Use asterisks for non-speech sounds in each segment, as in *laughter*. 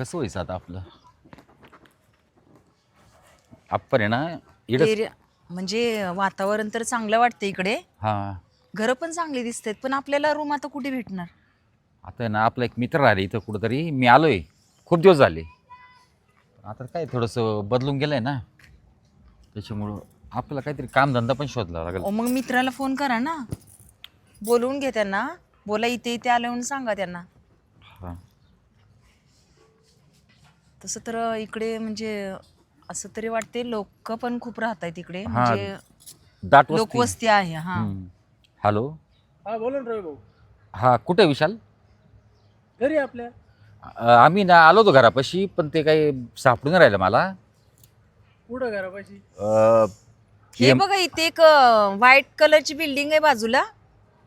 कसं व्हायचं आता आपलं? आपण आहे ना एरिया म्हणजे वातावरण तर चांगलं वाटतं इकडे. हा. घरं पण चांगली दिसत आहेत पण आपल्याला रूम आता कुठे भेटणार? आता आहे ना आपला एक मित्र राहिले इथं कुठंतरी. मी आलोय. खूप दिवस झाले. आता काय थोडंसं बदलून गेलंय ना. त्याच्यामुळं आपल्याला काहीतरी कामधंदा पण शोधला लागेल. अहो, मग मित्राला फोन करा ना. बोलवून घे त्यांना. बोला इथे इथे आले म्हणून सांगा त्यांना. हा. तसं तर इकडे म्हणजे असं तरी वाटते लोक पण खूप राहत आहेत इकडे. हा, म्हणजे दाट वस्ती. लोकवस्ती आहे हा. हम्म. हॅलो. हा बोला ना रवी भाऊ. हा कुठे विशाल? घरी आपल्या. अ, आम्ही ना आलो होतो घरापाशी पण ते काही सापडून राहिलं मला. कुठं घरापाशी? अ, हे हे- बघा इथे एक व्हाईट कलरची बिल्डिंग आहे बाजूला.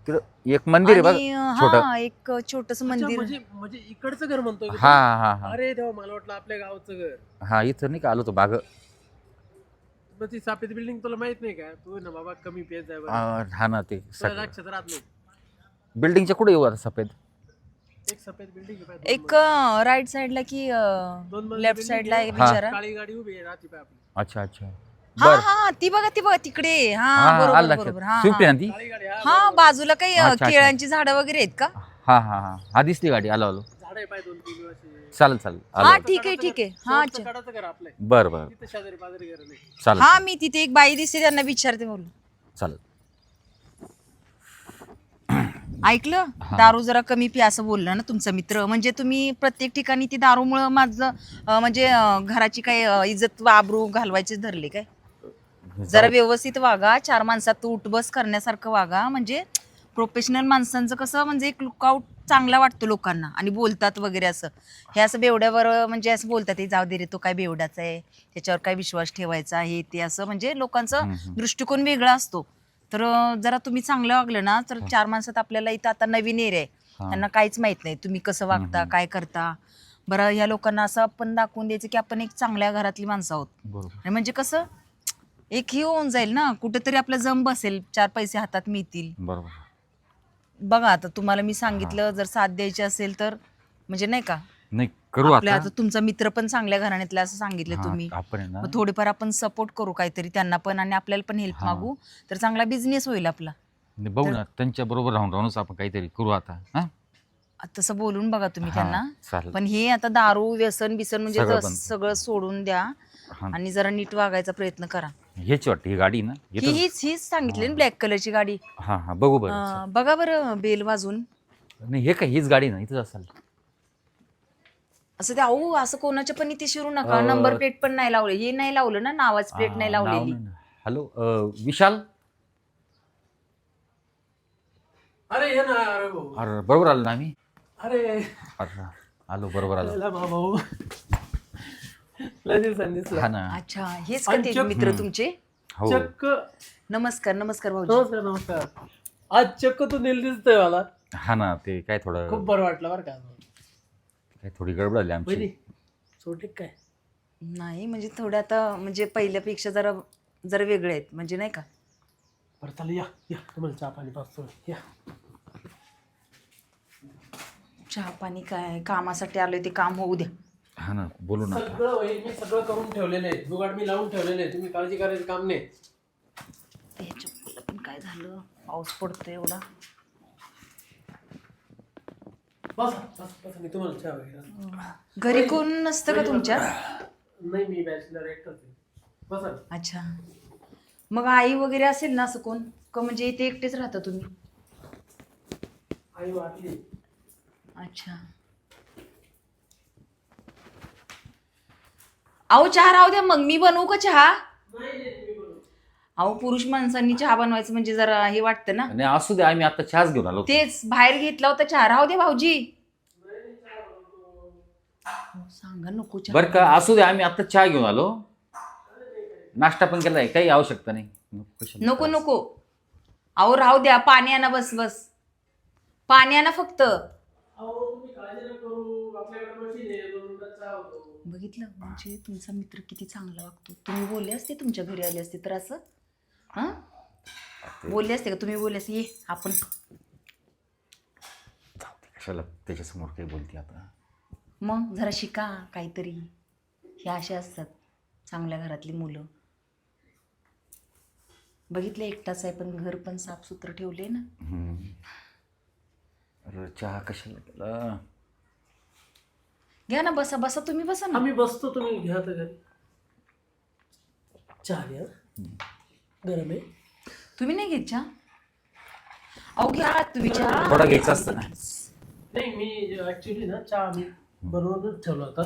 तिकडं एक मंदिर आहे आणि, बघ अं, छोटं. हा एक छोटस अच्छा, मंदिर. म्हणजे म्हणजे इकडचं घर म्हणतोय का हा तू? हा हा अरे तेव्हा मला वाटलं आपल्या गावचं घर. हा इथं नाही का आलो होतो बाग. मग ती सापेत बिल्डिंग तुला माहीत नाही का? तू ना बाबा कमी पेज आहे बरं. हा ना ते तुला लक्षात राहत नाही. बिल्डिंगच्या कुठे येऊ आता सफेद एक सफेद बिल्डिंग एक राईट साइडला की दोन मजली लेफ्ट building आहे. एक हा. बिचारा काळी गाडी उभी आहे राहते पाय आपली. अच्छा अच्छा. हा बर. हा ती बघा ती बघा तिकडे. हा हा आलं बरोबर लक्षात बरोबर. हा स्विफ्ट आहे हा. ना ती? काळी गाडी हा हा बाजूला काही अं, अच्छा, अच्छा. केळांची झाडं वगैरे आहेत का? हा हा हा. हा दिसली गाडी. आलो आलो. झाड आहे पाय दोन तीन अशी चालेल चालेल. हा आलो. ठीक आहे ठीक आहे. हा अच्छा. कडाचं घर आपलं. आहे. बर बर. तिथं शेजारी पाजारी घर नाही. चालेल हा मी तिथे एक बाई दिसते त्यांना विचारते बोल चालेल. ऐकलं? दारू जरा कमी पी असं बोललं ना तुमचा मित्र. म्हणजे तुम्ही प्रत्येक ठिकाणी ती दारूमुळं माझं अं, म्हणजे अं, घराची काय अं, इज्जत आबरू घालवायचे धरले काय? जरा व्यवस्थित वागा चार माणसात उठ बस करण्यासारखं वागा. म्हणजे प्रोफेशनल माणसांचं कसं म्हणजे एक लुकआउट चांगला वाटतो लोकांना. आणि बोलतात वगैरे असं. हे असं बेवड्यावर म्हणजे असं बोलतात हे जाऊ दे रे तो काय बेवडाचा आहे. त्याच्यावर काय विश्वास ठेवायचा हे ते असं म्हणजे लोकांचं. दृष्टिकोन वेगळा असतो. तर जरा तुम्ही चांगलं वागलं ना तर चार माणसात आपल्याला इथं आता नवीन एरिया आहे. त्यांना काहीच माहीत नाही. तुम्ही कसं वागता. काय करता? बरं ह्या लोकांना असं आपण दाखवून द्यायचं की आपण एक चांगल्या घरातली माणसं आहोत. म्हणजे कसं एक ही होऊन जाईल ना कुठेतरी आपला जम बसेल चार पैसे हातात मिळतील. बरोबर. बघा आता तुम्हाला मी सांगितलं जर साथ द्यायची असेल तर म्हणजे नाही का? नाही करू आपल्या आता. आता तुमचा मित्र पण चांगल्या घराण्यातला असं सांगितलं हा, तुम्ही. आपण आहे ना. मग थोडेफार आपण सपोर्ट करू काहीतरी त्यांना पण आणि आपल्याला पण हेल्प हा. मागू. तर चांगला बिझनेस होईल आपला. नाही, बघू ना त्यांच्या बरोबर राहून राहूनच आपण काहीतरी करू आता. हा? तसं बोलून बघा तुम्ही हा, त्यांना. चालेल. पण हे आता दारू व्यसन बिसन म्हणजे सगळं जर बंद. सगळं सोडून द्या हा. आणि जरा नीट वागायचा प्रयत्न करा. हेच वाटतं ही गाडी ना? ही हीच हीच सांगितली ना ब्लॅक कलरची गाडी. हा हा बघू बरं. अं, बघा बरं बेल वाजून नाही हे काय हीच गाडी ना इथंच असेल. असं ते अहो असं कोणाच्या पण इथे शिरू नका. अं, नंबर प्लेट पण नाही लावले. हे नाही लावलं ना नावाच प्लेट नाही लावलेली. हॅलो विशाल? अरे ये ना अरे भाऊ. अरे बरोबर आलो ना आम्ही? अरे. अरे आलो बरोबर आलो. भाऊ. लय दिवसांनी दिसला. हा ना. अच्छा हेच का आणि चक- मित्र हम्म. तुमचे? हो. चक्क. नमस्कार नमस्कार भाऊजी. नमस्कार नमस्कार. आज चक्क तू नील दिसतोय मला. हा ना ते काय थोडं खूप बरं वाटलं बरं का. काय थोडी गडबड आली बहिणी आमची सोटे काय? नाही म्हणजे थोडं आता म्हणजे पहिल्यापेक्षा जरा जरा वेगळे आहेत म्हणजे नाही का? बरं या या. तुम्हाला चहा पाणी पाचतो या. चहा पाणी काय कामासाठी आलोय ते काम होऊ द्या हा ना बोलू ना सगळं होईल मी सगळं करून ठेवलेलं आहे. जुगाड मी लावून ठेवलेले आहे. तुम्ही काळजी करायचं काम नाही. हे चप्पल पण काय झालं? पाऊस पडतोय एवढा. बस बस बस. मी तुम्हाला चहा वगैरे घरी कोण नसतं का तुमच्या नाही मी बॅचलर एकटाच आहे. बसा. अच्छा. मग आई वगैरे असेल ना असं कोण? का म्हणजे इथे एकटेच राहता तुम्ही? आई वाटली अच्छा. अहो चहा राहू द्या मग. मी बनवू का चहा? अहो पुरुष माणसांनी चहा बनवायचं म्हणजे जरा हे वाटतं ना. नाही असू दे आम्ही आता चहाच घेऊन आलो तेच बाहेर घेतला होता चहा. राहू दे भाऊजी. अहो, सांगा नको चहा. बरं का असू दे आम्ही आता चहा घेऊन आलो. नाश्ता पण केलाय काही आवश्यकता नाही. नको कशाला नको त्रास. नको. अहो राहू द्या पाणी आणा बस बस. पाणी आणा फक्त. अहो तुम्ही काळजी नका करू. आपल्याकडे मशीन आहे दोन मिनिटात चहा होतो. बघितलं? म्हणजे तुमचा मित्र किती चांगला वागतो. तुम्ही बोलले असते तुमच्या घरी आले असते तर असं? हां? बोलले असते का? तुम्ही बोलले असते. ये आपण. कशाला त्याच्यासमोर काही बोलते आता? मग जरा शिका काहीतरी. हे असे असतात चांगल्या घरातली मुलं. बघितलं एकटाच आहे पण घर पण साफसुथरं ठेवले ना? हम्म. अरे चहा कशाला केला? घ्या ना बसा बसा तुम्ही बसा ना. आम्ही बसतो तुम्ही घ्या तर घरी चहा घ्या. गरम आहे. तुम्ही नाही घेत चहा? अहो घ्या तुम्ही चहा. थोडा घ्यायचा असतं ना. नाही मी ऍक्च्युली ना चहा मी बनवूनच ठेवला होता.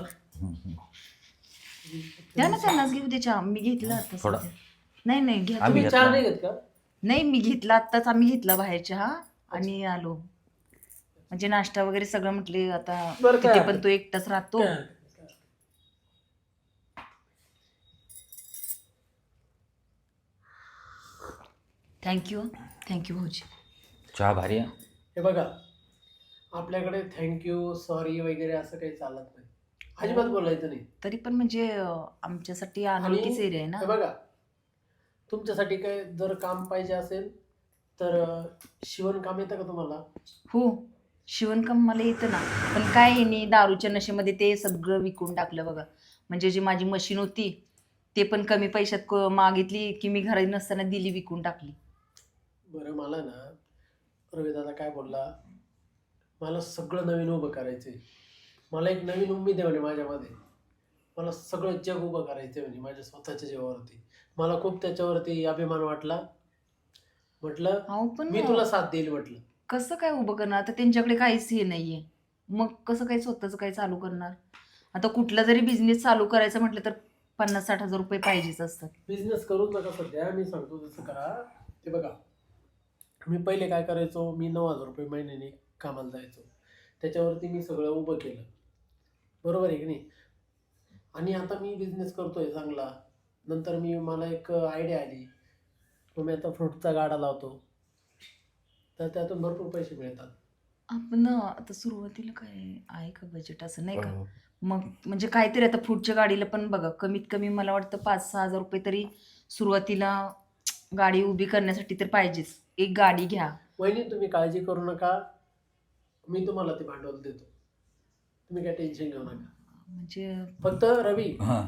द्या ना त्यांनाच घेऊ दे चहा. मी घेतला आता थोडा. सध्या. नाही नाही घ्या आम्ही तुम्ही. चहा. नाही घेत का? नाही मी घेतला आत्ताच आम्ही घेतला बाहेर चहा. आणि आलो. म्हणजे नाश्ता वगैरे सगळं म्हटले आता बरं काय? तिथे हरकत पण तो एकटाच राहतो. काय. थँक्यू थँक्यू भाऊजी. चहा भारी आहे. हे बघा आपल्याकडे थँक्यू सॉरी वगैरे असं काही चालत नाही. अजिबात बोलायचं नाही. तरी पण म्हणजे अं, आमच्यासाठी अनोळखीच एरिया आहे ना? हे बघा तुमच्यासाठी काय जर काम पाहिजे असेल तर अं, शिवण काम येतं का तुम्हाला? हो. शिवणकाम मला येतं ना. पण काय आहे नी दारूच्या नशेमध्ये ते सगळं विकून टाकलं बघा. म्हणजे जी माझी मशीन होती ते पण कमी पैशात क- मागितली की मी घरात नसताना दिली विकून टाकली. बरं मला ना रविदादा काय बोलला मला सगळं नवीन उभं करायचं आहे मला एक नवीन उमेद आहे म्हणे माझ्यामध्ये. मला सगळं जग उभं करायचं आहे म्हणे माझ्या स्वतःच्या जीवावरती. मला खूप त्याच्यावरती अभिमान वाटला. म्हटलं अहो पण मी तुला साथ देईल म्हटलं. कसं काय उभं करणार? आता त्यांच्याकडे काहीच हे आहे मग कसं काय स्वतःचं काय चालू करणार? आता कुठला जरी बिझनेस चालू करायचं म्हटलं तर पन्नास साठ हजार रुपये पाहिजेच असतात. बिझनेस करूच नका सध्या. मी सांगतो तसं करा. ते बघा. मी पहिले काय करायचो? मी नऊ हजार रुपये महिन्याने कामाला जायचो. त्याच्यावरती मी सगळं उभं केलं. बरोबर आहे की नाही? आणि आता मी बिझनेस करतोय चांगला. नंतर मी मला एक आयडिया आली. मग मी आता फ्रूटचा गाडा लावतो. तर त्यातून भरपूर पैसे मिळतात. आपण आता सुरुवातीला काय आहे का बजेट असं नाही का? हो. मग म्हणजे काहीतरी आता पुढच्या गाडीला पण बघा कमीत कमी मला वाटतं पाच सहा हजार रुपये तरी सुरुवातीला गाडी उभी करण्यासाठी तर पाहिजेच. एक गाडी घ्या. वहिनी तुम्ही काळजी करू नका. मी तुम्हाला ते भांडवल देतो. तुम्ही काय टेन्शन घेऊ नका. म्हणजे फक्त रवी हा.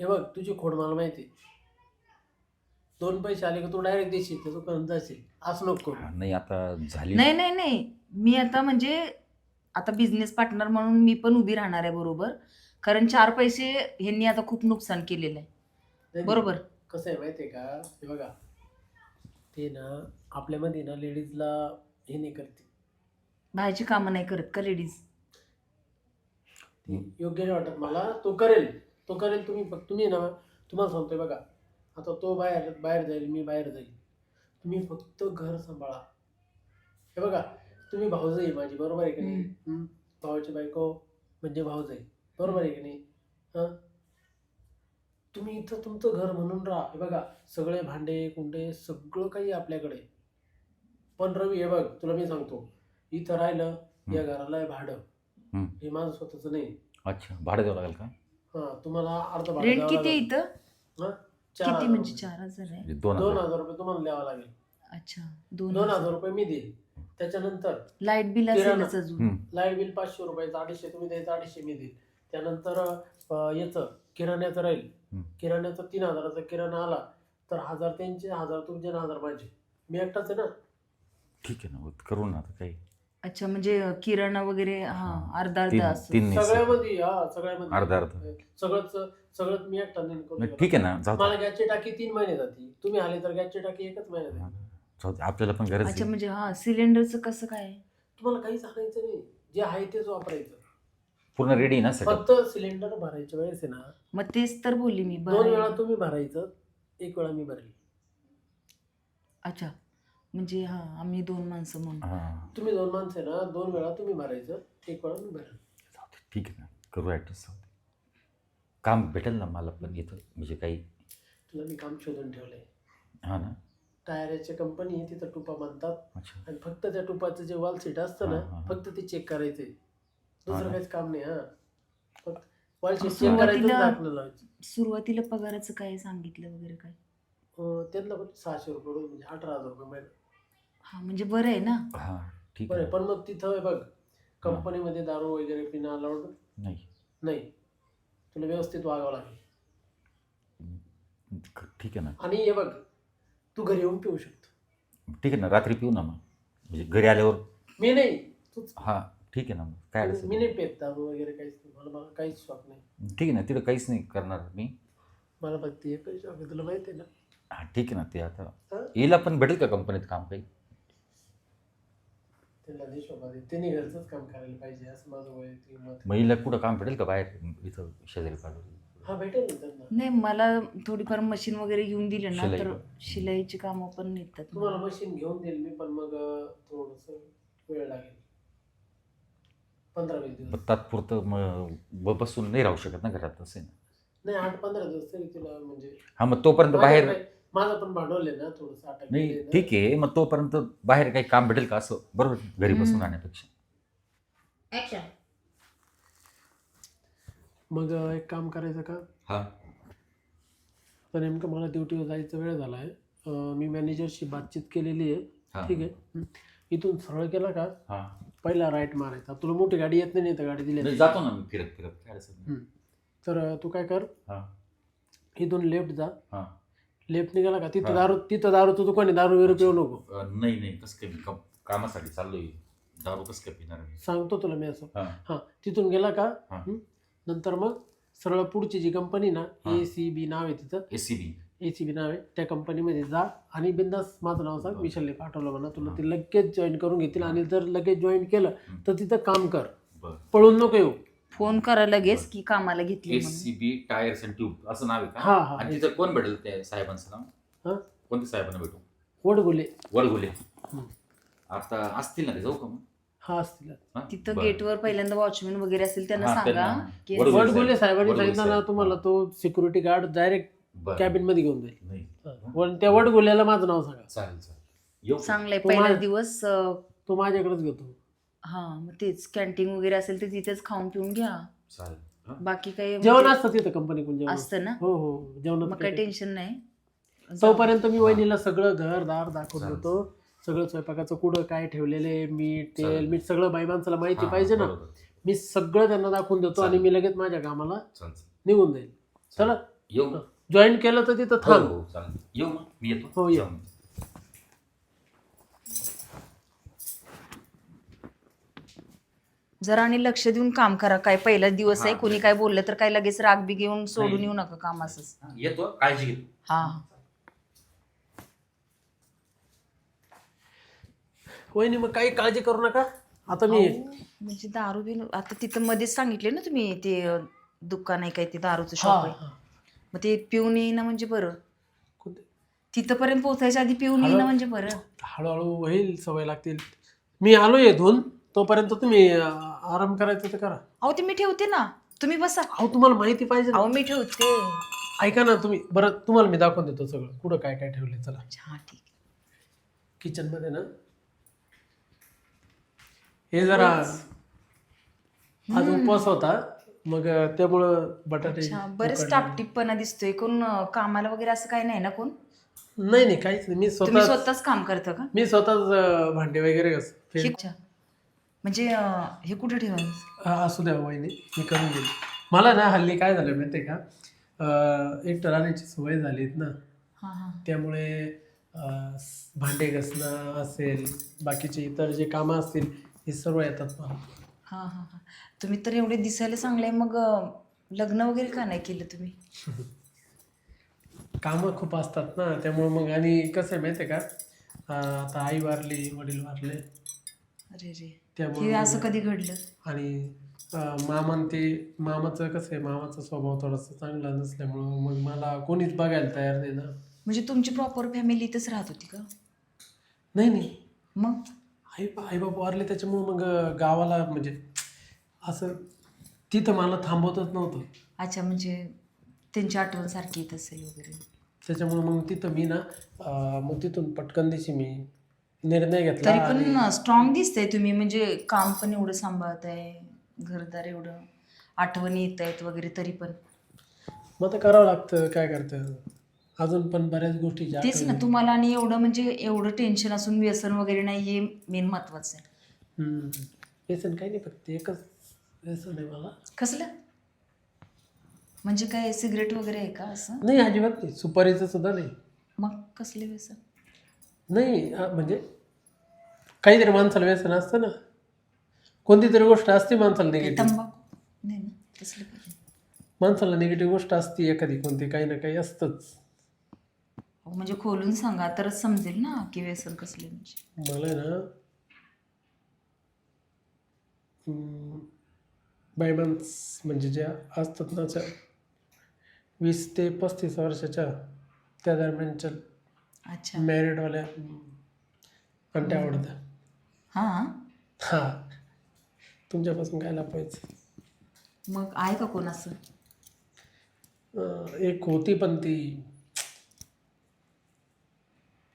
हे बघ तुझी खोड मला माहिती आहे. दोन पैसे आले का तू डायरेक्ट देशील त्याचं करत जाशील. असं नको करू. हा, नाही आता झाली. नाही नाही नाही. मी आता म्हणजे आता बिझनेस पार्टनर म्हणून मी पण उभी राहणार आहे बरोबर. कारण चार पैसे ह्यांनी आता खूप नुकसान केलेलं आहे. नाही, बरोबर. कसं आहे माहिती आहे का? हे बघा. ते ना आपल्यामध्ये ना लेडीजला हे नाही करते. बाहेरची कामं नाही करत का लेडीज ती योग्य नाही वाटत मला. तो करेल. तो करेल तुम्ही फक्त तुम्ही ना तुम्हाला सांगतोय बघा. आता तो बाहेर बाहेर जाईल मी बाहेर जाईल. तुम्ही फक्त घर सांभाळा. हे बघा तुम्ही भाऊजाई माझी बरोबर आहे की नाही? भावाची बायको म्हणजे भाऊजाई बरोबर आहे की नाही? हां? तुम्ही इथं तुमचं घर म्हणून राहा. हे बघा सगळे भांडे कुंडे सगळं काही आहे. आपल्याकडे पण रवी हे बघ तुला मी सांगतो. इथं राहिलं या घराला आहे भाडं. हं. माझं स्वतःचं नाही. अच्छा भाडं द्यावं लागेल का? हा तुम्हाला अर्ध भाडं रेंट किती आहे लागेल. इथं? हा? चार किती हजार म्हणजे रुपये. चार हजार आहे? म्हणजे दोन दोन हजार. हजार रुपये तुम्हाला द्यावं लागेल. अच्छा दोन दोन हजार. रुपये मी देईल त्याच्यानंतर लाइट बिल किराणा. असेलच अजून? हम्म. लाइट बिल पाचशे रुपयाचं अडीचशे तुम्ही द्यायचं अडीचशे मी देईल त्यानंतर अं, याचं किराण्याचं राहील. हं. किराण्याचं तीन हजाराचा किराणा आला तर हजार त्यांचे हजार तुमचे आणि हजार माझे. मी एकटाच आहे ना? ठीक आहे ना करू ना आता काही. अच्छा म्हणजे किराणा वगैरे हा अर्धा तीन अर्धा असं तीन नाही, सर. सगळ्यामध्ये हा सगळ्यामध्ये अर्धा अर्धा सगळंच सगळंच मी एकटा नाही करू नाही, शकत. ठीक आहे ना जाऊ दे. मला गॅसची टाकी तीन महिने जाते तुम्ही आले तर गॅसची टाकी एकच महिन्यात हा, जाते. जाऊ दे. आपल्याला पण गरज अच्छा आहे. म्हणजे हा सिलेंडरचं कसं काय तुम्हाला काहीच आणायचं नाही जे आहे तेच वापरायचं पूर्ण रेडी ना सगळं फक्त सिलेंडर भरायच्या वेळेस आहे ना मग तेच तर बोलली मी दोन वेळा बरं तुम्ही भरायचं एक वेळा मी भरेल अच्छा म्हणजे हा आम्ही दोन माणसं म्हणून. हा. तुम्ही दोन माणसं आहे ना दोन वेळा तुम्ही भरायचं एक वेळा मी भरेल जाऊ दे. ठीक आहे ना करू ॲडजस्ट जाऊ दे. काम भेटेल ना मला पण इथं म्हणजे काही तुला मी काम शोधून ठेवलंय. हा ना. टायराची कंपनी आहे तिथं टुपा बांधतात. अच्छा. आणि फक्त त्या टुपाचं जे वॉल सीट असतं हा, हा, ना हा. फक्त ते चेक करायचंय. दुसरं. काहीच काम नाही हा. फक्त वॉल सीट चेक सुरुवातीला- करायचं टाकलं लावायचं सुरुवातीला पगाराचं काय सांगितलं वगैरे काय? अं, त्यांना पण सहाशे रुपये रोज म्हणजे अठरा हजार रुपये महिना. हा म्हणजे बरं आहे ना? हा ठीक बरं आहे. पण मग तिथं हे बघ कंपनीमध्ये दारू वगैरे पिणं अलाउड नाही. नाही. तुला व्यवस्थित वागावं लागेल. ठीक आहे ना. आणि हे बघ तू घरी येऊन पिऊ शकतो. ठीक आहे ना रात्री पिऊ ना मग. म्हणजे घरी आल्यावर मी नाही. तूच हां ठीक आहे ना मग. काय अडचण मी नाही. नाही. पेत दारू वगैरे काहीच नाही. मला मला काहीच शॉक नाही. ठीक आहे ना तिथं काहीच नाही करणार मी. मला फक्त एकच शॉक आहे तुला माहिती आहे ना? हां ठीक आहे ना ते आता हा? येईल पण भेटेल का कंपनीत काम काही? त्यांना दे शोभा दे त्यांनी घरचंच काम करायला पाहिजे असं माझं वैयक्तिक मत आहे. मग हिला कुठं काम भेटेल का बाहेर? इथं शेजारी पाहिजे हा भेटेल ना त्यांना. नाही मला थोडीफार मशीन वगैरे घेऊन दिले ना शिलाई. तर? शिलाईची कामं पण येतात तुम्हाला मशीन घेऊन देईल मी पण मग थोडस वेळ लागेल. पंधरा वीस दिवस तात्पुरतं मग ब- बसून नाही राहू शकत ना घरात असं ना? नाही आठ पंधरा दिवस तरी तुला म्हणजे हां मग तोपर्यंत बाहेर माझं पण भांडवल आहे ना थोडस नाही ठीक आहे मग तोपर्यंत बाहेर काही काम भेटेल का असं? बरोबर घरी बसून हम्म. राहण्यापेक्षा. मग अं, एक काम करायचं का? हां. तर नेमकं मला ड्युटीवर जायचा वेळ झाला आहे मी मॅनेजरशी बातचीत केलेली आहे. हां. ठीक आहे. हं. इथून सरळ केला का? हां. पहिला राईट मारायचा. तुला मोठी गाडी येत नाही तर गाडी दिली नाही, जातो ना मी फिरत फिरत. काय अडचण नाही. तर अं, तू काय कर? हां. इथून लेफ्ट जा. हां. लेफ्ट निघाला का? तिथं हा. दारू तिथं दारूचं दुकान आहे दारू विरू पिऊ नको? अं, नाही नाही कसं काय मी काम- कामासाठी चाललोय. दारू कसं काय पिणार मी? सांगतो तुला मी असं. हां. हां तिथून गेला का? हा. हं? नंतर मग सरळ पुढची जी कंपनी ना हा. ए सी बी नाव आहे तिथं. S C B A C B नाव आहे. त्या कंपनीमध्ये जा आणि बिंदास माझं नाव सांग. विशालने पाठवलं म्हणा. तुला हा. ते लगेच जॉईन करून घेतील आणि जर लगेच जॉईन केलं हं. तर तिथं काम कर. बरं. पळून नको येऊ. फोन करा लगेच की कामाला घेतली एस म्हणून C B tyres and tube असं नाव आहे का? हा हा. आणि तिथं कोण भेटेल त्या साहेबांचं नाव? हा? कोणत्या साहेबांना भेटू? वडगुले. वडगुले. हं. आता असतील ना ते जाऊ का मग? हा असतील हा? तिथं बरं. गेटवर पहिल्यांदा वॉचमॅन वगैरे असेल त्यांना हा, सांगा. त्यांना. की वडगुले वडगुले साहेबांनी वडगुले सांगितलं ना साहेब. तुम्हाला तो सिक्युरिटी गार्ड डायरेक्ट बरं. कॅबिनमध्ये घेऊन जाईल. नाही. पण त्या वडगुल्याला माझं नाव सांगा. चालेल चालेल. येऊ का? चांगलंय. पहिला दिवस अं, तो माझ्याकडेच घेतो. हा मग तेच कॅन्टीन वगैरे असेल तर तिथेच खाऊन पिऊन घ्या चालेल हा? बाकी काही जेवण म्हणजे असतं तिथं कंपनी कोण जेवण असतं ना हो हो मग काही टेन्शन नाही तोपर्यंत मी वहिनीला सगळं घर दार दाखवून चालेल. देतो सगळं स्वयंपाकाचं कुठं काय ठेवलेले मीठ तेल चालेल. मीठ सगळं बाई माणसाला माहिती पाहिजे ना बरोबर. मी सगळं त्यांना दाखवून देतो आणि चालेल. मी लगेच माझ्या कामाला चालेल, चालेल. निघून जाईल चला येऊ? जॉईन केलं तर तिथं हो, थांब हो, चालेल येऊ मग मी येतो हो, ये. जाऊन. जरा आणि लक्ष देऊन काम करा काय पहिला दिवस आहे हा. कोणी काय बोललं तर काय लगेच राग बी घेऊन सोडून नाही. येऊ नका काम असंच हा, येतो काळजी घेतो हा वहिनी मग काही काळजी करू नका आता मी अहो, म्हणजे दारू बी आता तिथं मध्येच सांगितले ना तुम्ही ते अं, दुकान आहे काय ते दारूचं शॉप आहे हा. मग ते पिऊन येईना म्हणजे बरं कोणते? तिथपर्यंत पोहोचायच्या आधी पिऊन हॅलो? येईना म्हणजे बरं हळूहळू होईल सवय लागतील मी आलो येथून तोपर्यंत तुम्ही अं, आराम करायचं तर करा. अहो ते मी ठेवते ना. तुम्ही बसा. अहो तुम्हाला माहिती पाहिजे ना. अहो मी ठेवते. ऐका ना तुम्ही. बरं तुम्हाला मी दाखवून देतो सगळं. कुठं काय काय ठेवले चला. हा ठीक किचनमध्ये ना हे जरा आज उपवास होता मग त्यामुळं बटाटे अच्छा बरेच. टापटीपणा दिसतोय. कोण अं, कामाला वगैरे असं काही नाही ना कोण? नाही नाही काहीच नाही. मी तुम्ही स्वतः स्वतःच काम करता का? मी स्वतःच अं, भांडे वगैरे घास- अच्छा. म्हणजे अं, हे कुठे ठेवायचं? हा, असू द्या वहिनी मी करून घेईन. मला ना हल्ली काय झालं माहिती आहे का? अं, एक राहण्याची सवय झालीत ना. हा हा. त्यामुळे अं, स- भांडे घासणं असेल बाकीचे इतर जे कामं असतील हे सर्व येतात मला. हा हा हा. तुम्ही तर एवढे दिसायला चांगले मग अं, लग्न वगैरे का नाही केलं तुम्ही? *laughs* कामं खूप असतात ना त्यामुळे मग आणि कसं आहे माहिती आहे का? अं, आता आई वारली वडील वारले. अरे रे. त्यामुळे असं कधी घडलं? आणि अं, मामान ते मामाचं कसं आहे मामाचा स्वभाव थोडासा चांगला नसल्यामुळं मग मला कोणीच बघायला तयार नाही ना. म्हणजे तुमची प्रॉपर फॅमिली इथंच राहत होती का? नाही नाही. मग? आई आईबाप वारले त्याच्यामुळं मग अं, गावाला म्हणजे असं तिथं मला थांबवतच नव्हतं. अच्छा म्हणजे त्यांची आठवण सारखी येत असेल वगैरे. त्याच्यामुळं मग तिथं मी ना अं, मग तिथून पटकन दिवशी मी निर्णय घेतला तरी आणि- पण स्ट्रॉंग दिसतंय तुम्ही. म्हणजे काम पण एवढं सांभाळताय घरदार एवढं आठवणी येत आहेत वगैरे तरी पण. मग आता करावं लागतं काय करतं? अजून पण बऱ्याच गोष्टी ज्या तेच ना आठवणी- तुम्हाला आणि एवढं म्हणजे एवढं टेन्शन असून व्यसन वगैरे नाही हे मेन महत्वाचं आहे. हम्म. व्यसन काही नाही फक्त एकच व्यसन आहे मला. कसलं? म्हणजे काय सिगरेट वगैरे आहे का असं? नाही अजिबात नाही. सुपारीचं सुद्धा नाही. मग कसले व्यसन? नाही म्हणजे काहीतरी माणसाला व्यसन असतं ना. कोणती तरी गोष्ट असते माणसाला ते निगेटिव्ह तंबाखू. नाही ना तसलं काही नाही. माणसाला निगेटिव्ह गोष्ट असते एखादी कोणती काही ना काही असतंच. अहो, म्हणजे खोलून सांगा तरच समजेल ना की व्यसन कसले म्हणजे. मला ना हम्म, म्हणजे ज्या असतात ना त्या वीस ते पस्तीस वर्षाच्या त्या दरम्यानच्या अच्छा. मॅरिडवाल्या अंट्या आवडत्या. हां? हा. तुमच्यापासून काय लपवायचं? मग आहे का कोण असं? अं, एक होती पण ती.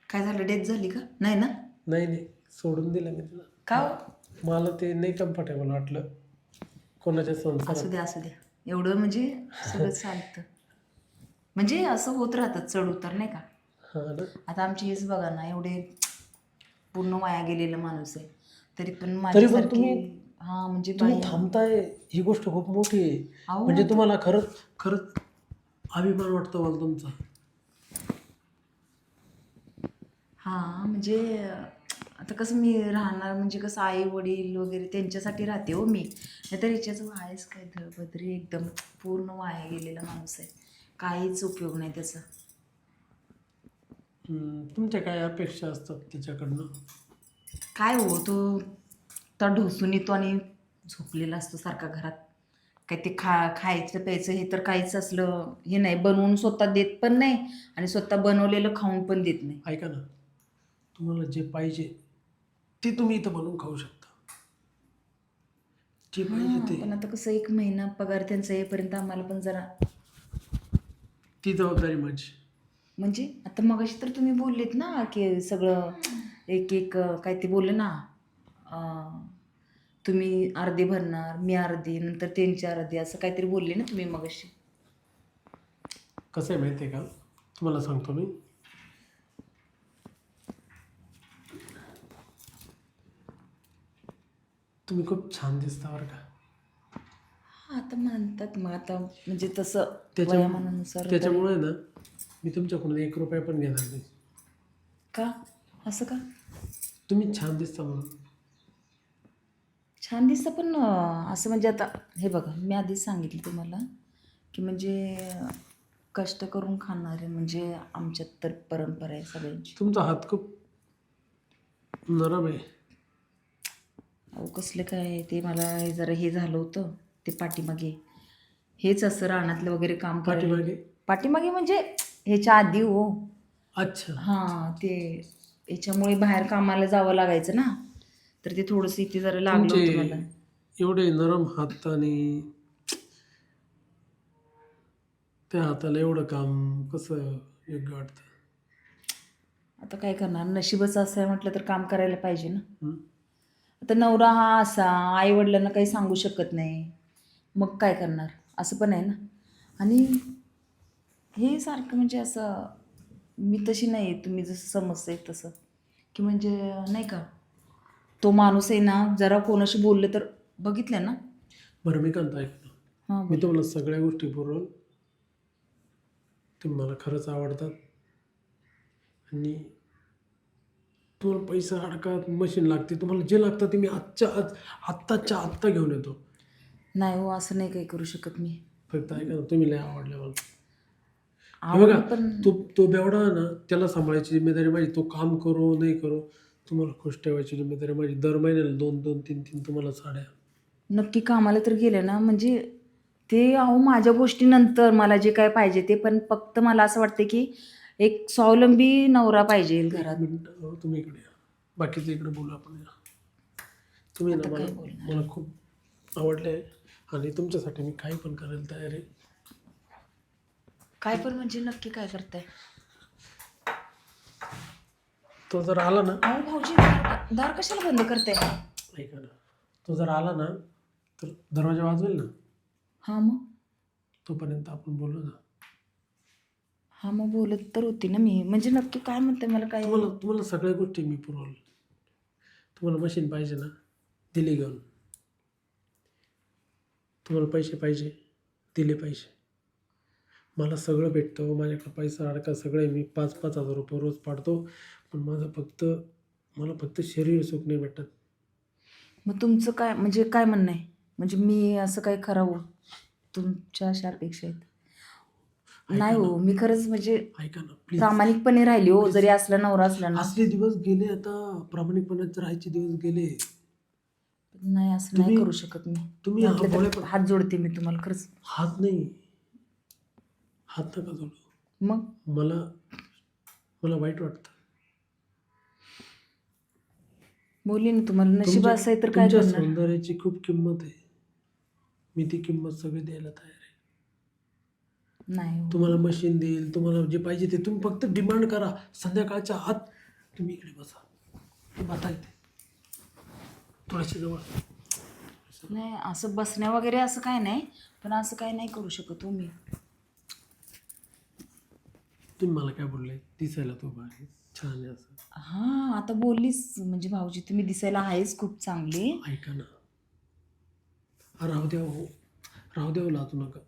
काय झालं? डेथ झाली का? नाही ना? नाही नाही. सोडून दिलं मी तिला. का हो? मला ते नाही कम्फर्टेबल वाटलं. कोणाच्या असू संसारात द्या असू द्या. एवढं म्हणजे सगळं *laughs* चालतं. म्हणजे असं होत राहतं चढ उतर नाही का? हा ना. आता आमची हेच बघा ना एवढे पूर्ण वाया गेलेला माणूस आहे. तरी पण तरी पण माझ्यासारखी तुम्ही- हा म्हणजे तुम्ही बाई- थांबताय. ही गोष्ट खूप मोठी आहे. अहो, म्हणजे तुम्हाला खरंच खरंच अभिमान वाटतो मला तुमचा. हा म्हणजे आता कसं मी राहणार म्हणजे कसं आई वडील वगैरे त्यांच्यासाठी राहते हो मी. नाहीतर याच्याच वायच काय? धळभद्री एकदम पूर्ण वाया गेलेला माणूस आहे. काहीच उपयोग नाही त्याचा. हम्म, तुमच्या काय अपेक्षा असतात तिच्याकडनं काय हो तो तर ढोसून येतो आणि झोपलेला असतो सारखा घरात. काय ते खा खायचं प्यायचं हे तर काहीच असलं हे नाही. बनवून स्वतः देत पण नाही आणि स्वतः बनवलेलं खाऊन पण देत नाही. ऐका ना तुम्हाला जे पाहिजे ते तुम्ही इथं बनवून खाऊ शकता. जे पाहिजे हां, ते. पण आता कसं एक महिना पगार त्यांचा येईपर्यंत आम्हाला पण जरा ती जबाबदारी माझी. म्हणजे आता मगाशी तर तुम्ही बोललेत ना की सगळं एक एक काय ते बोलले ना अं, तुम्ही अर्धे भरणार मी अर्धी नंतर त्यांची अर्धी असं काहीतरी बोलले ना तुम्ही मगाशी. कसं आहे माहिती आहे का? तुम्हाला सांगतो मी. तुम्ही खूप छान दिसता बरं का. हा आता म्हणतात मग आता म्हणजे तसं त्याच्या- वयामानानुसार त्याच्यामुळे ना मी तुमच्याकडून एक रुपया पण घेणार नाही. का? असं का? तुम्ही छान दिसता म्हणून. छान दिसतं पण अं, असं म्हणजे आता हे बघा मी आधीच सांगितलं तुम्हाला की म्हणजे अं, कष्ट करून खाणारे म्हणजे आमच्यात तर परंपरा आहे सगळ्यांची. तुमचा हात खूप नरम आहे. अहो कसलं काय ते मला हे जरा हे झालं होतं ते पाठीमागे. हेच असं रानातलं वगैरे काम करायला. पाठीमागे? पाठीमागे म्हणजे ह्याच्या आधी हो. अच्छा. हां ते याच्यामुळे बाहेर कामाला जावं लागायचं ना. तर ते थोडंसं इथे जरा लागलं तुमचे होतं मला. एवढे नरम हात आणि त्या हाताला एवढं काम कसं योग्य वाटतं? आता काय करणार? नशीबच असं आहे म्हटलं तर काम करायला पाहिजे ना. हं? आता नवरा हा असा आई वडिलांना काही सांगू शकत नाही. मग काय करणार? असं पण आहे ना. आणि हे सारखं म्हणजे असं मी तशी नाही आहे तुम्ही जसं समजतंय तसं. की म्हणजे नाही का तो माणूस आहे ना जरा कोणाशी बोललं तर बघितलं ना? बरं मी कांत ऐकतो हां मी तुम्हाला सगळ्या गोष्टी पुरवल तुम्ही मला खरंच आवडतात. आणि तुम्हाला पैसा अडकात मशीन लागते तुम्हाला जे लागतं ते मी आजच्या आज आत्ताच्या आत्ता घेऊन येतो. नाही हो असं नाही काही करू शकत मी. फक्त ऐका ना तुम्ही लय आवडले मला. हे बघा आवड पण तो तो बेवडा ना त्याला सांभाळायची जिम्मेदारी माझी. तो काम करो नाही करो तुम्हाला खुश ठेवायची जिम्मेदारी माझी. दर महिन्याला दोन दोन तीन तीन तुम्हाला साड्या. नक्की कामाला तर गेले ना म्हणजे ते अहो माझ्या गोष्टीनंतर मला जे काय पाहिजे ते पण फक्त मला असं वाटते की एक स्वावलंबी नवरा पाहिजे घरात. एक मिनिट अहो, तुम्ही इकडे या. बाकीचं इकडे बोलू आपण या. तुम्ही ना आता काय मला बोलणार? मला खूप आवडले आणि तुमच्यासाठी मी काही पण करायला तयार आहे. काय पण म्हणजे नक्की काय करताय? तो जर आला ना अहो भाऊजी दार दार कशाला बंद करताय? ऐका ना. तो जर आला ना तर दरवाजा वाजवेल ना? हा मग? तोपर्यंत आपण बोलू ना. हा मग बोलत तर होती ना मी. म्हणजे नक्की काय म्हणताय मला काय तुम्हाला तुम्हाला सगळ्या गोष्टी मी पुरवल. तुम्हाला मशीन पाहिजे ना दिली घेऊन. तुम्हाला पैसे पाहिजे दिले पाहिजे. मला सगळं भेटतं. माझ्याकडे पैसा अडका सगळं मी पाच पाच हजार रुपये रोज पाडतो. पण माझं फक्त मला फक्त शरीर सुख नाही भेटत. मग तुमचं काय म्हणजे काय म्हणणं आहे? म्हणजे मी असं काय करावं? तुमच्या अशा अपेक्षा आहेत. नाही हो मी खरंच म्हणजे ऐका ना. प्लीज प्रामाणिकपणे राहिली हो. जरी असला नवरा असला ना. असले दिवस गेले आता प्रामाणिकपणाचे राहायचे दिवस गेले. नाही असं नाही तुम्ही- करू शकत मी. तुम्ही म्हटलं तर हात जोडते मी तुम्हाला खरंच. हात नाही. हात नका जोडू. मग? मला मला वाईट वाटतं. बोलली ना तुम्हाला नशीब तुमच्या- असं आहे तर काय तुमच्या करणार? सौंदर्याची खूप किंमत आहे. मी ती किंमत सगळी द्यायला तयार आहे. नाही हो. तुम्हाला मशीन देईल तुम्हाला जे पाहिजे ते तुम्ही फक्त डिमांड करा. संध्याकाळच्या आत तुम्ही इकडे बसा. ते बसा इथे थोडीशी जवळ. नाही असं बसण्या वगैरे असं काय नाही पण असं काय नाही करू शकत हो मी. तुम्ही मला काय बोलले? दिसायला तो आहे. छान आहे असं. हां आता बोललीच म्हणजे भाऊजी तुम्ही दिसायला आहेच खूप चांगली. ऐका ना. हा, राहू द्या हो. राहू द्या हो, लाजू नका.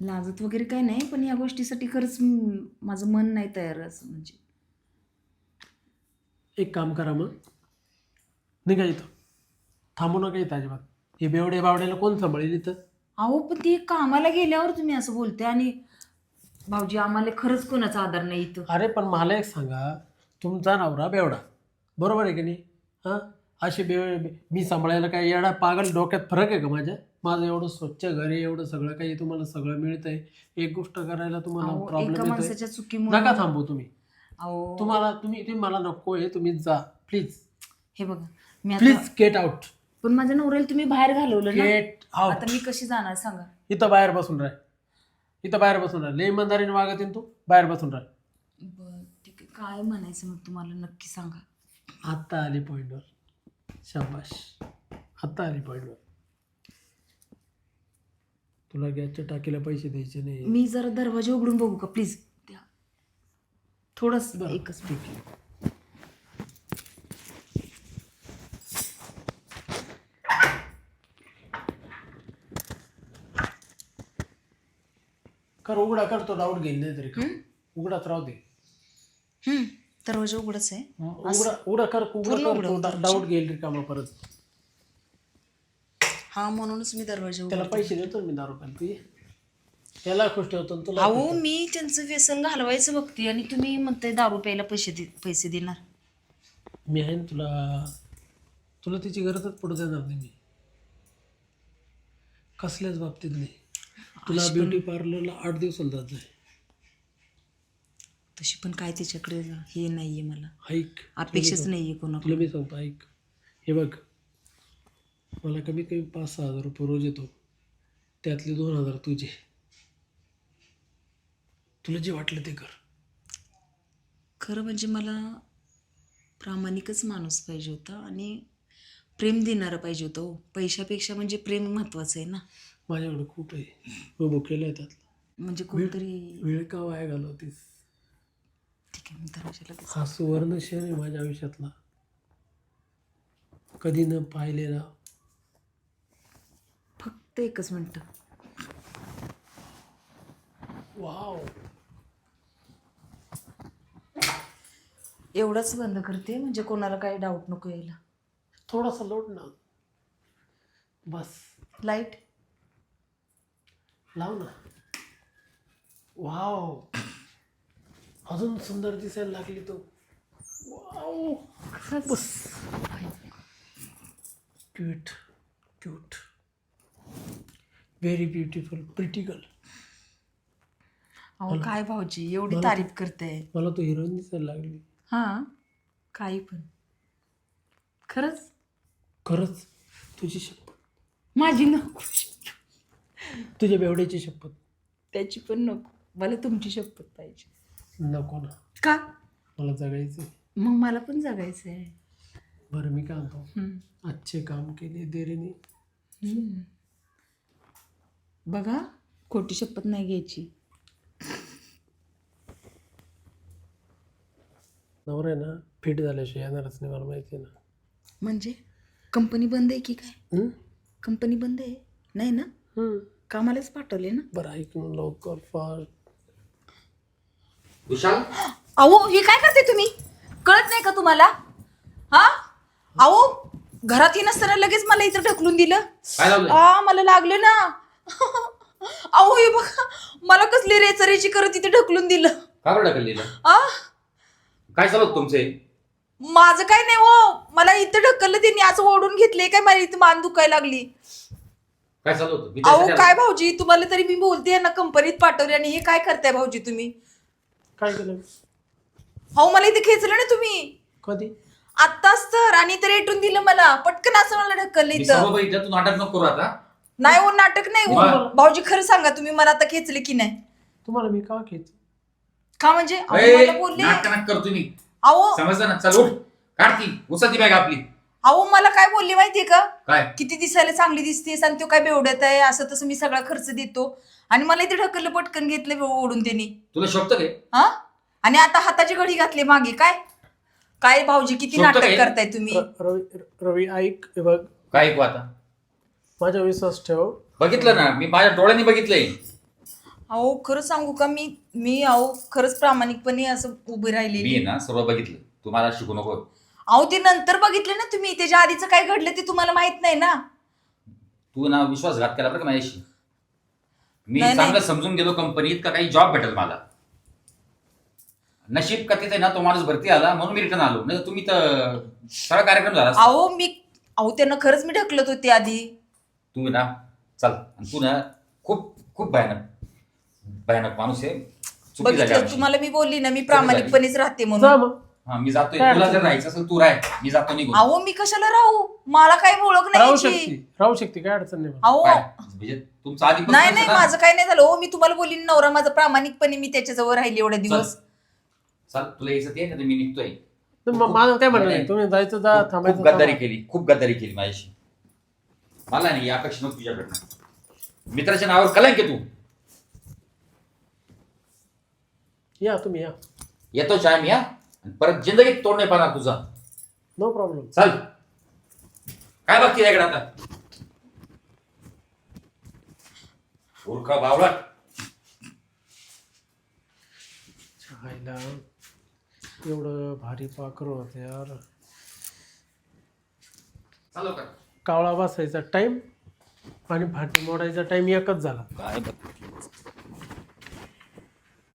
लाजत वगैरे काय नाही पण या गोष्टीसाठी खरंच म- माझं मन नाही तयार असं म्हणजे. एक काम करा मग. निघा इथं. थांबू नका इथं अजिबात. हे बेवडे बावड्याला कोण सांभाळेल इथं? अहो पण ती कामाला गेल्यावर तुम्ही असं बोलते आणि भाऊजी आम्हाला खरंच कोणाचा आधार नाही इथं. अरे पण मला एक सांगा तुमचा नवरा बेवडा. बरोबर आहे की नाही? हां? असे बे मी सांभाळायला काय येडा पागल डोक्यात फरक आहे का माझ्या? माझं एवढं स्वच्छ घरी एवढं सगळं काही तुम्हाला सगळं मिळतं आहे एक गोष्ट करायला तुम्हाला अहो, प्रॉब्लेम एका येतोय. माणसाच्या चुकीमुळे नका थांबू तुम्ही. अहो. तुम्हाला तुम्ही तुम्ही मला नको आहे तुम्ही जा प्लीज हे बघा मी आता प्लीज गेट आउट पण माझ्या नवऱ्याला तुम्ही बाहेर घालवलं ना? गेट आता आउट मी कशी जाणार सांगा. इथं बाहेर बसून राह. इथं बाहेर बसून राह. लय इमानदारीने वागत आहे ना तू. बाहेर बसून राह. बरं ठीक आहे. काय म्हणायचं मग तुम्हाला नक्की सांगा. आत्ता आली पॉईंटवर शाबाश आत्ता आली पॉईंटवर तुला गॅसच्या टाकीला पैसे द्यायचे नाही. मी जरा दरवाजा उघडून बघू का? प्लीज द्या. थोडस बरं, एकच ठीक आहे. कर उघडा कर तो डाऊट घेईल नाही तरी का. उघडाच राहू दे. हम्म, दरवाजा उघडच आहे. उघडा उघडा कर उघडा पूर्ण उघडा. डाऊट घेईल रिकामा परत. हा म्हणूनच मी दरवाजा त्याला पैसे देतो ना मी दारू रुपयाला तू. ये. त्याला खुश ठेवतो तुला. अहो मी त्यांचं व्यसन घालवायचं बघते आणि तुम्ही म्हणताय दारू प्यायला पैसे दे पैसे देणार. मी आहे ना तुला तुला तिची गरजच पडू देणार नाही मी. कसल्याच बाबतीत नाही. तुला ब्युटी पार्लरला आठ दिवसाला जात जाय तशी पण काय त्याच्याकडे हे नाहीये मला. ऐक अपेक्षाच नाहीये कोणाकडे तुला मी सांगतो ऐक हे बघ मला कमीत कमी पाच सहा हजार रुपये रोज येतो. त्यातले दोन हजार तुझे. तुला जे वाटलं ते कर. खरं म्हणजे मला प्रामाणिकच माणूस पाहिजे होता आणि प्रेम देणारं पाहिजे होतं हो. पैशापेक्षा म्हणजे प्रेम महत्वाचं आहे ना. माझ्याकडे खूप आहे. मी भुकेलं आहे त्यातलं. म्हणजे कोणतरी वेळ का वाया घालवतीस? ठीक आहे मी लगेच हा सुवर्ण क्षण आहे माझ्या आयुष्यातला. कधी न पाहिलेला. फक्त एकच मिनटं. वाव. एवढंच बंद करते म्हणजे कोणाला काही डाऊट नको यायला. थोडासा लोट ना. बस. लाइट लाव ना. वाव. अजून सुंदर दिसायला लागली तो. वाव. बस. क्यूट क्यूट व्हेरी ब्युटिफुल प्रिटिकल अहो काय भाऊजी एवढी तारीफ करते. मला तो हिरोईन दिसायला लागली. हां काही पण. खरंच? खरंच. तुझी शपथ. माझी नको. तुझ्या बेवड्याची शपथ. त्याची पण नको. मला तुमची शपथ पाहिजे. नको ना. का? मला जगायचं मग मला पण जगायचं आहे बरं मी काय म्हणतो? हम्म. अच्छे काम केले देरेने. हम्म. बघा खोटी शपथ नाही घ्यायची. नवरा आहे ना फिट झाल्याशिवाय येणारच नाही मला माहिती आहे ना. म्हणजे? कंपनी बंद आहे की काय? कंपनी बंद आहे? नाही ना? हम्म. कामालाच पाठवले ना. बरं ऐक ना लवकर फार. विशाल? अहो हे काय करते तुम्ही? कळत नाही का तुम्हाला? हा? अहो घरात येईन असताना लगेच मला इथं ढकलून दिलं. काय लावलंय? आ मला लागलं ना. अहो हे बघा मला कसली रेचरेची करत इथे ढकलून दिलं. का बरं ढकललेलं आ? काय चालू होतं तुमचे? माझं काय नाही हो. मला इथं ढकललं त्यांनी असं ओढून घेतलंय काय? मला इथं मान दुखायला लागली. काय चालू होतं? मी अहो त्यासाठी काय आलो. भाऊजी तुम्हाला तरी मी बोलते ना कंपनीत पाठवले आणि हे काय करताय भाऊजी तुम्ही? काय केलं? अहो मला इथे खेचलं ना तुम्ही. कधी? आत्ताच तर आणि तर रेटून दिलं मला. पटकन असं मला ढकललं मी इथं. सर्व बघितलं तू नाटक नको करू आता. नाही हो नाटक नाही हो? भाऊजी खरं सांगा तुम्ही मला आता खेचले की नाही? तुम्हाला मी का खेच का म्हणजे? अहो, ए, मला बोलले. नाटक नका करू तुम्ही. अहो. समजलं ना? चल उठ. काढ ती. बॅग आपली. अहो मला काय बोलले माहितीये का? काय? किती दिसायला चांगली दिसते आणि तो काय बेवड्यात आहे? असं तसं मी सगळा खर्च देतो. आणि मला इथे ढकललं पटकन घेतलं ओढून त्यांनी. तुला शोभतं काय? हा? आणि आता हाताची घडी घातली मागे काय? काय भाऊजी किती शोभतं नाटक काय? करताय तुम्ही? र- रवी रवी ऐक हे बघ. काय ऐकू आता? माझा विश्वास ठेव. बघितलं ना मी माझ्या डोळ्यांनी बघितलंय. अहो खरं सांगू का मी मी अहो खरंच प्रामाणिकपणे असं उभी मी आहे राहिलेली ना सर्व बघितलं. तू मला शिकू नको. अहो ते नंतर बघितले ना तुम्ही. त्याच्या आधीचं काय घडलं ते तुम्हाला माहीत नाही ना. तू ना विश्वासघात केला बरं का माझ्याशी. मी नाही, नाही. चांगलं समजून गेलो कंपनीत का काही जॉब भेटेल मला. नशीब का तिथे ना तो माणूस भरती आला म्हणून मी रिटर्न आलो. नाही तर तुम्ही तर सगळा कार्यक्रम झाला असता. अहो मी अहो त्यांना खरंच मी ढकलत होते आधी. तू ना चल. आणि तू ना खूप खूप भयानक भयानक माणूस आहे. चुकी झाली बघितलं आमची. तुम्हाला मी बोलली ना मी प्रामाणिकपणेच राहते जा म्हणून मग. हा मी जातोय. काय तुला अडचण जर राहायचं असेल तू राह. मी जातो निघून. अहो मी कशाला राहू? मला काही ओळख नाही राहू याची. शकते राहू शकते काय अडचण नाही मला. अहो. काय? म्हणजे तुमचं आधी नाही नाही माझं काय नाही झालं. हो मी तुम्हाला बोलली ना, नवरा माझा प्रामाणिकपणे मी त्याच्याजवळ राहिली एवढे दिवस. चल तुला यायचं ते मी निघतोय. तर माझं काय म्हणणं नाही. तुम्ही जायचं जा खूप- थांबायचं खूप गद्दारी थांबा. केली खूप गद्दारी केली माझ्याशी. मला नाही या अपेक्षा नव्हती तुझ्याकडनं. मित्राच्या नावावर कलंक आहे तू. या तुम्ही या. येतो चाय मी या. परत जिंदगीत तोड नाही पाहणार तुझा. नो प्रॉब्लेम चल. काय बघते याकडे आता? उरका बावळा. एवढं भारी पाखर होतं यार. चालू कर. कावळा बसायचा टाइम आणि भांडी मोडायचा टाइम एकच झाला. काय बघ